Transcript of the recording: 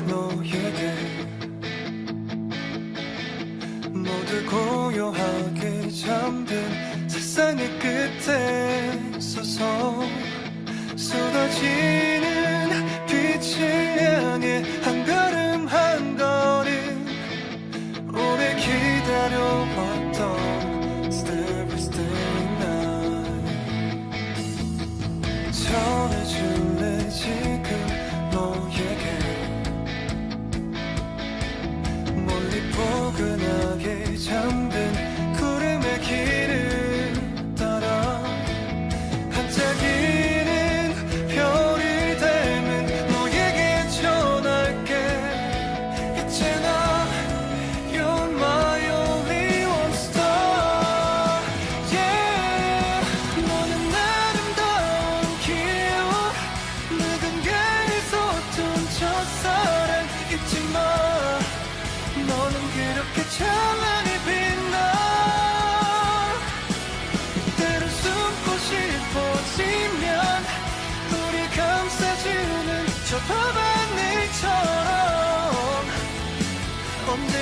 너에게 모두 고요하게 잠든 세상의 끝에 서서 쏟아지는 빛을 향해 한 걸음 한 걸음 오래 기다려왔던 step by step night. broken someday.